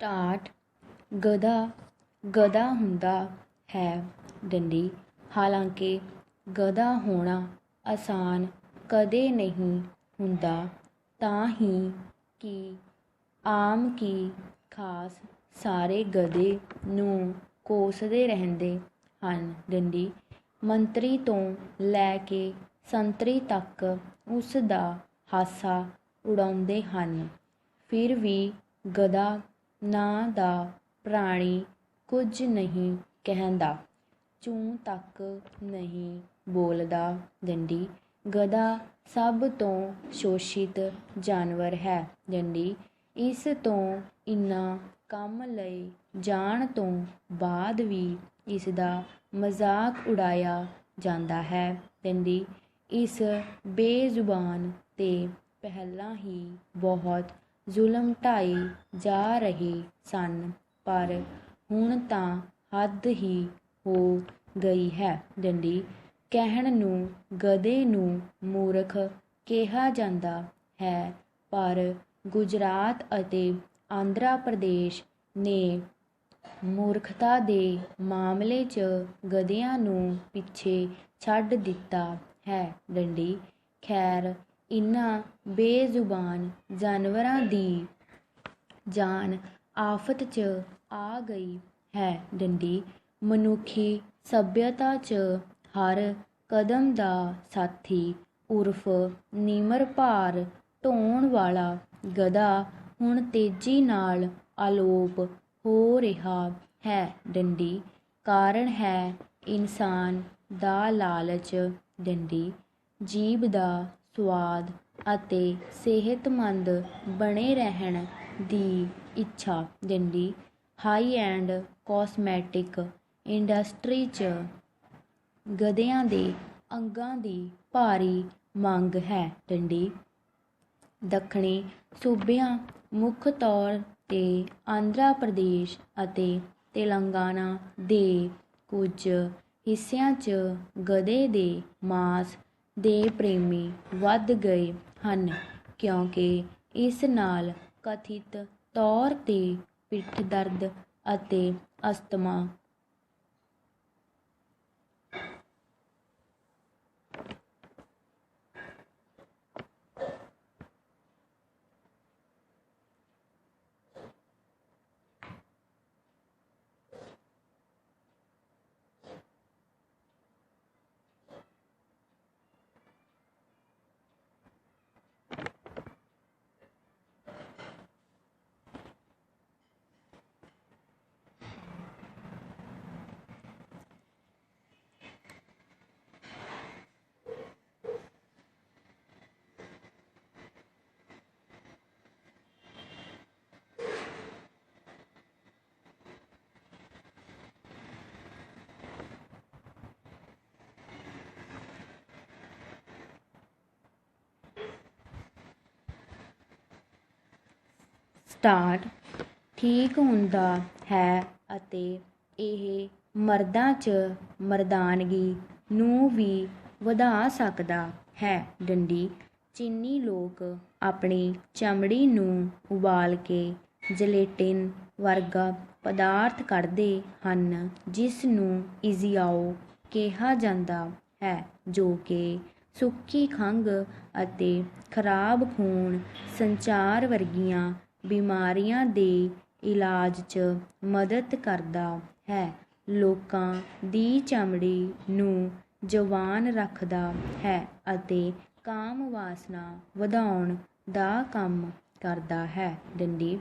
Start ਗਧਾ ਗਧਾ ਹੁੰਦਾ ਹੈ ਡੰਡੀ। ਹਾਲਾਂਕਿ ਗਧਾ ਹੋਣਾ ਆਸਾਨ ਕਦੇ ਨਹੀਂ ਹੁੰਦਾ, ਤਾਂ ਹੀ ਕਿ ਆਮ ਕੀ ਖਾਸ ਸਾਰੇ ਗਧੇ ਨੂੰ ਕੋਸਦੇ ਰਹਿੰਦੇ ਹਨ। ਡੰਡੀ ਮੰਤਰੀ ਤੋਂ ਲੈ ਕੇ ਸੰਤਰੀ ਤੱਕ ਉਸ ਦਾ ਹਾਸਾ ਉਡਾਉਂਦੇ ਹਨ। ਫਿਰ ਵੀ ਗਧਾ ਨਾਂ ਦਾ ਪ੍ਰਾਣੀ ਕੁਝ ਨਹੀਂ ਕਹਿੰਦਾ। ਚੂੰ ਤੱਕ ਨਹੀਂ ਬੋਲਦਾ ਡੰਡੀ ਗਧਾ ਸਭ ਤੋਂ ਸ਼ੋਸ਼ਿਤ ਜਾਨਵਰ ਹੈ ਡੰਡੀ ਇਸ ਤੋਂ ਇੰਨਾ ਕੰਮ ਲਈ ਜਾਣ ਤੋਂ ਬਾਅਦ ਵੀ ਇਸ ਦਾ ਮਜ਼ਾਕ ਉਡਾਇਆ ਜਾਂਦਾ ਹੈ ਡੰਡੀ ਇਸ ਬੇਜ਼ੁਬਾਨ ਤੇ ਪਹਿਲਾਂ ਹੀ ਬਹੁਤ ਜ਼ੁਲਮ ਢਾਏ ਜਾ ਰਹੇ ਸਨ, ਪਰ ਹੁਣ ਤਾਂ ਹੱਦ ਹੀ ਹੋ ਗਈ ਹੈ ਡੰਡੀ ਕਹਿਣ ਨੂੰ, ਗਧੇ ਨੂੰ ਮੂਰਖ ਕਿਹਾ ਜਾਂਦਾ ਹੈ, ਪਰ ਗੁਜਰਾਤ ਅਤੇ ਆਂਧਰਾ ਪ੍ਰਦੇਸ਼ ਨੇ ਮੂਰਖਤਾ ਦੇ ਮਾਮਲੇ 'ਚ ਗਧਿਆਂ ਨੂੰ ਪਿੱਛੇ ਛੱਡ ਦਿੱਤਾ ਹੈ ਡੰਡੀ ਖੈਰ ਇਹਨਾਂ ਬੇਜ਼ੁਬਾਨ ਜਾਨਵਰਾਂ ਦੀ ਜਾਨ ਆਫਤ 'ਚ ਆ ਗਈ ਹੈ। ਡੰਡੀ, ਮਨੁੱਖੀ ਸੱਭਿਅਤਾ 'ਚ ਹਰ ਕਦਮ ਦਾ ਸਾਥੀ, ਉਰਫ ਨਿਮਰ ਭਾਰ ਢੋਣ ਵਾਲਾ ਗਧਾ ਹੁਣ ਤੇਜ਼ੀ ਨਾਲ ਅਲੋਪ ਹੋ ਰਿਹਾ ਹੈ। ਡੰਡੀ, ਕਾਰਨ ਹੈ ਇਨਸਾਨ ਦਾ ਲਾਲਚ। ਡੰਡੀ ਜੀਵ ਦਾ ਸਵਾਦ ਅਤੇ ਸਿਹਤਮੰਦ ਬਣੇ ਰਹਿਣ ਦੀ ਇੱਛਾ ਡੰਡੀ ਹਾਈ ਐਂਡ ਕੋਸਮੈਟਿਕ ਇੰਡਸਟਰੀ 'ਚ ਗਧਿਆਂ ਦੇ ਅੰਗਾਂ ਦੀ ਭਾਰੀ ਮੰਗ ਹੈ ਡੰਡੀ ਦੱਖਣੀ ਸੂਬਿਆਂ ਮੁੱਖ ਤੌਰ ਤੇ ਆਂਧਰਾ ਪ੍ਰਦੇਸ਼ ਅਤੇ ਤੇਲੰਗਾਨਾ ਦੇ ਕੁਝ ਹਿੱਸਿਆਂ 'ਚ ਗਧੇ ਦੇ ਮਾਸ ਦੇ ਪ੍ਰੇਮੀ ਵੱਧ ਗਏ ਹਨ, ਕਿਉਂਕਿ ਇਸ ਨਾਲ ਕਥਿਤ ਤੌਰ ਤੇ ਪਿੱਠ ਦਰਦ ਅਤੇ ਅਸਥਮਾ ਸਟਾਰਟ ਠੀਕ ਹੁੰਦਾ ਹੈ ਅਤੇ ਇਹ ਮਰਦਾਂ 'ਚ ਮਰਦਾਨਗੀ ਨੂੰ ਵੀ ਵਧਾ ਸਕਦਾ ਹੈ। ਡੰਡੀ, ਚੀਨੀ ਲੋਕ ਆਪਣੀ ਚਮੜੀ ਨੂੰ ਉਬਾਲ ਕੇ ਜਲੇਟਿਨ ਵਰਗਾ ਪਦਾਰਥ ਕੱਢਦੇ ਹਨ, ਜਿਸ ਨੂੰ ਇਜ਼ੀਆਓ ਕਿਹਾ ਜਾਂਦਾ ਹੈ, ਜੋ ਕਿ ਸੁੱਕੀ ਖੰਘ ਅਤੇ ਖਰਾਬ ਖੂਨ ਸੰਚਾਰ ਵਰਗੀਆਂ ਬਿਮਾਰੀਆਂ ਦੇ ਇਲਾਜ 'ਚ ਮਦਦ ਕਰਦਾ ਹੈ। ਲੋਕਾਂ ਦੀ ਚਮੜੀ ਨੂੰ ਜਵਾਨ ਰੱਖਦਾ ਹੈ ਅਤੇ ਕਾਮ ਵਾਸਨਾ ਵਧਾਉਣ ਦਾ ਕੰਮ ਕਰਦਾ ਹੈ। ਡੰਡੀ,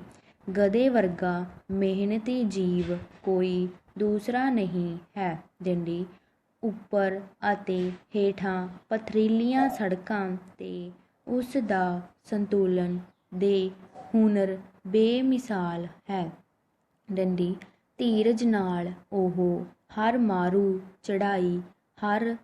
ਗਧੇ ਵਰਗਾ ਮਿਹਨਤੀ ਜੀਵ ਕੋਈ ਦੂਸਰਾ ਨਹੀਂ ਹੈ। ਡੰਡੀ, ਉੱਪਰ ਅਤੇ ਹੇਠਾਂ ਪਥਰੀਲੀਆਂ ਸੜਕਾਂ ਤੇ ਉਸ ਦਾ ਸੰਤੁਲਨ ਦੇ ਹੁਨਰ ਬੇਮਿਸਾਲ ਹੈ। ਡੰਡੀ ਧੀਰਜ ਨਾਲ ਉਹ ਹਰ ਮਾਰੂ ਚੜਾਈ, ਹਰ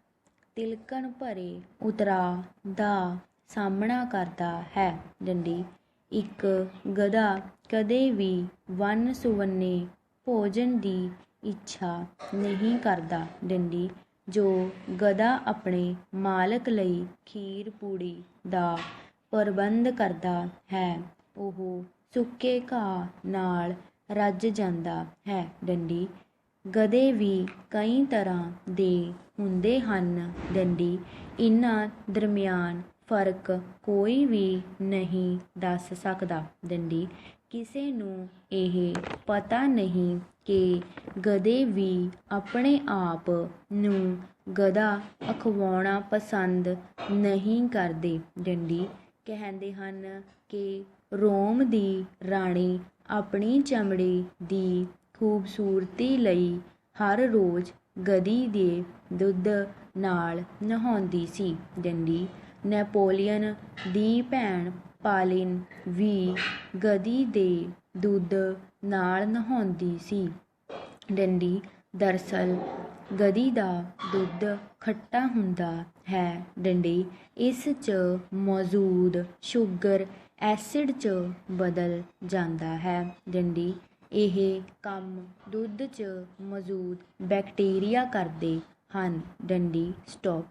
ਤਿਲਕਣ ਭਰੇ ਉਤਰਾਅ ਦਾ ਸਾਹਮਣਾ ਕਰਦਾ ਹੈ। ਡੰਡੀ ਇੱਕ ਗਧਾ ਕਦੇ ਵੀ ਵੰਨ ਸੁਵੰਨੇ ਭੋਜਨ ਦੀ ਇੱਛਾ ਨਹੀਂ ਕਰਦਾ। ਡੰਡੀ ਜੋ ਗਧਾ ਆਪਣੇ ਮਾਲਕ ਲਈ ਖੀਰ ਪੂੜੀ ਦਾ ਪ੍ਰਬੰਧ ਕਰਦਾ ਹੈ ਉਹ ਸੁੱਕੇ ਘਾਹ ਨਾਲ ਰੱਜ ਜਾਂਦਾ ਹੈ। ਡੰਡੀ, ਗਧੇ ਵੀ ਕਈ ਤਰ੍ਹਾਂ ਦੇ ਹੁੰਦੇ ਹਨ। ਡੰਡੀ ਇਹਨਾਂ ਦਰਮਿਆਨ ਫ਼ਰਕ ਕੋਈ ਵੀ ਨਹੀਂ ਦੱਸ ਸਕਦਾ। ਡੰਡੀ, ਕਿਸੇ ਨੂੰ ਇਹ ਪਤਾ ਨਹੀਂ ਕਿ ਗਧੇ ਵੀ ਆਪਣੇ ਆਪ ਨੂੰ ਗਧਾ ਅਖਵਾਉਣਾ ਪਸੰਦ ਨਹੀਂ ਕਰਦੇ। ਡੰਡੀ ਕਹਿੰਦੇ ਹਨ ਕਿ ਰੋਮ ਦੀ ਰਾਣੀ ਆਪਣੀ ਚਮੜੀ ਦੀ ਖੂਬਸੂਰਤੀ ਲਈ ਹਰ ਰੋਜ਼ ਗਧੀ ਦੇ ਦੁੱਧ ਨਾਲ ਨਹਾਉਂਦੀ ਸੀ। ਡੰਡੀ ਨੈਪੋਲੀਅਨ ਦੀ ਭੈਣ ਪਾਲਿਨ ਵੀ ਗਧੀ ਦੇ ਦੁੱਧ ਨਾਲ ਨਹਾਉਂਦੀ ਸੀ। ਡੰਡੀ ਦਰਸਲ ਗਧੀ ਦਾ ਦੁੱਧ ਖੱਟਾ ਹੁੰਦਾ ਹੈ। ਡੰਡੀ ਇਸ 'ਚ ਮੌਜੂਦ ਸ਼ੂਗਰ ਐਸਿਡ 'ਚ ਬਦਲ ਜਾਂਦਾ ਹੈ। ਡੰਡੀ ਇਹ ਕੰਮ ਦੁੱਧ 'ਚ ਮੌਜੂਦ ਬੈਕਟੀਰੀਆ ਕਰਦੇ ਹਨ। ਡੰਡੀ ਸਟਾਪ